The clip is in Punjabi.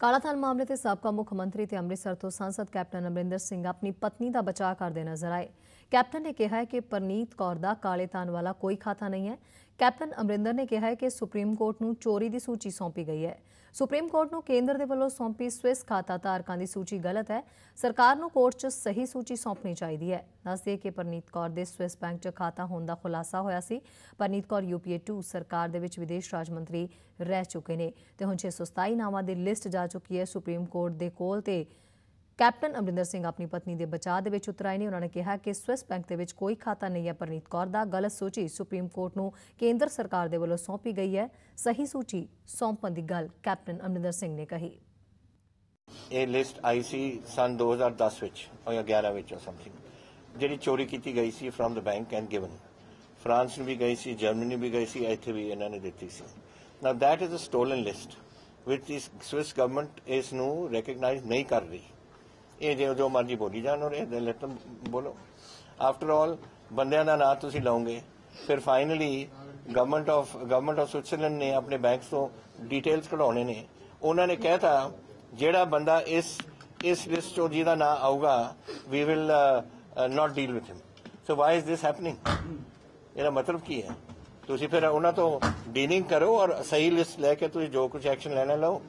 ਕਾਲਾਥਾਨ ਮਾਮਲੇ ਤੇ ਸਾਬਕਾ ਮੁੱਖ ਮੰਤਰੀ ਤੇ ਅੰਮ੍ਰਿਤਸਰ ਤੋਂ ਸਾਂਸਦ ਕੈਪਟਨ ਅਮਰਿੰਦਰ ਸਿੰਘ ਆਪਣੀ ਪਤਨੀ ਦਾ ਬਚਾਅ ਕਰਦੇ ਨਜ਼ਰ ਆਏ। ਕੈਪਟਨ ਨੇ ਕਿਹਾ ਹੈ ਕਿ ਪਰਨੀਤ ਕੌਰ ਦਾ ਕਾਲੇ ਧਨ ਵਾਲਾ ਕੋਈ ਖਾਤਾ ਨਹੀਂ ਹੈ। ਕੈਪਟਨ ਅਮਰਿੰਦਰ ਨੇ ਕਿਹਾ ਹੈ ਕਿ ਸੁਪਰੀਮ ਕੋਰਟ ਨੂੰ ਚੋਰੀ ਦੀ ਸੂਚੀ ਸੌਂਪੀ ਗਈ ਹੈ। ਸੁਪਰੀਮ ਕੋਰਟ ਨੂੰ ਕੇਂਦਰ ਦੇ ਵੱਲੋਂ ਸੌਂਪੀ ਸਵਿਸ ਖਾਤਾ ਧਾਰਕਾਂ ਦੀ ਸੂਚੀ ਗਲਤ ਹੈ। ਸਰਕਾਰ ਨੂੰ ਕੋਰਟ 'ਚ ਸਹੀ ਸੂਚੀ ਸੌਂਪਣੀ ਚਾਹੀਦੀ ਹੈ। ਦੱਸਦੇ ਕਿ ਪਰਨੀਤ ਕੌਰ ਦੇ ਸਵਿਸ ਬੈਂਕ 'ਚ ਖਾਤਾ ਹੋਣ ਦਾ ਖੁਲਾਸਾ ਹੋਇਆ ਸੀ। ਪਰਨੀਤ ਕੌਰ ਯੂਪੀਏ 2 ਸਰਕਾਰ ਦੇ ਵਿੱਚ ਵਿਦੇਸ਼ ਰਾਜ ਮੰਤਰੀ ਰਹਿ ਚੁੱਕੇ ਨੇ ਤੇ ਹੁਣ 627 ਨਾਵਾਂ ਦੀ ਲਿਸਟ ਜਾ ਚੁੱਕੀ ਹੈ। ਸੁਪਰੀਮ ਕੋਰਟ ਦੇ ਕੋਲ ਤੇ ਕੈਪਟਨ ਅਮਰਿੰਦਰ ਸਿੰਘ ਆਪਣੀ ਪਤਨੀ ਦੇ ਬਚਾਅ ਦੇ ਵਿੱਚ ਉਤਰਾਏ ਨੇ। ਉਹਨਾਂ ਨੇ ਕਿਹਾ ਕਿ ਸਵਿਸ ਬੈਂਕ ਦੇ ਵਿੱਚ ਕੋਈ ਖਾਤਾ ਨਹੀਂ ਹੈ। ਪਰਨੀਤ ਕੌਰ ਦਾ ਗਲਤ ਸੂਚੀ ਸੁਪਰੀਮ ਕੋਰਟ ਨੂੰ ਕੇਂਦਰ ਸਰਕਾਰ ਦੇ ਵੱਲੋਂ ਸੌਂਪੀ ਗਈ ਹੈ। ਸਹੀ ਸੂਚੀ ਸੌਂਪਣ ਦੀ ਗੱਲ ਕੈਪਟਨ ਅਮਰਿੰਦਰ ਸਿੰਘ ਨੇ ਕਹੀ। ਇਹ ਲਿਸਟ ਆਈ ਸੀ ਸਨ 2010 ਵਿੱਚ ਜਾਂ 11 ਵਿੱਚ or ਸਮਥਿੰਗ ਜਿਹੜੀ ਚੋਰੀ ਕੀਤੀ ਗਈ ਸੀ from the bank and given France ਨੂੰ ਵੀ ਗਈ ਸੀ, ਜਰਮਨੀ ਨੂੰ ਵੀ ਗਈ ਸੀ, ਇੱਥੇ ਵੀ ਇਹਨਾਂ ਨੇ ਦਿੱਤੀ ਸੀ। ਨਾਓ that is a stolen list, which the Swiss government ਇਸ ਨੂੰ recognize ਨਹੀਂ ਕਰ ਰਹੀ। ਇਹ ਜੋ ਜੋ ਮਰਜ਼ੀ ਬੋਲੀ ਜਾਣ ਔਰ ਇਹ ਲੈਟ ਬੋਲੋ। ਆਫਟਰ ਆਲ ਬੰਦਿਆਂ ਦਾ ਨਾਂ ਤੁਸੀਂ ਲਾਓਗੇ। ਫਿਰ finally government of government of Switzerland ਨੇ ਆਪਣੇ ਬੈਂਕਸ ਤੋਂ ਡਿਟੇਲਸ ਕਢਾਉਣੇ ਨੇ। ਉਹਨਾਂ ਨੇ ਕਹਿਤਾ, ਜਿਹੜਾ ਬੰਦਾ ਇਸ ਇਸ ਲਿਸਟ ਚੋਂ ਜਿਹਦਾ ਨਾਂ ਆਊਗਾ we will not deal with him so why is this happening ਇਹਦਾ ਮਤਲਬ ਕੀ ਹੈ? ਤੁਸੀਂ ਫਿਰ ਉਹਨਾਂ ਤੋਂ ਡੀਲਿੰਗ ਕਰੋ ਔਰ ਸਹੀ ਲਿਸਟ ਲੈ ਕੇ ਤੁਸੀਂ ਜੋ ਕੁਝ ਐਕਸ਼ਨ ਲੈਣਾ ਲਓ।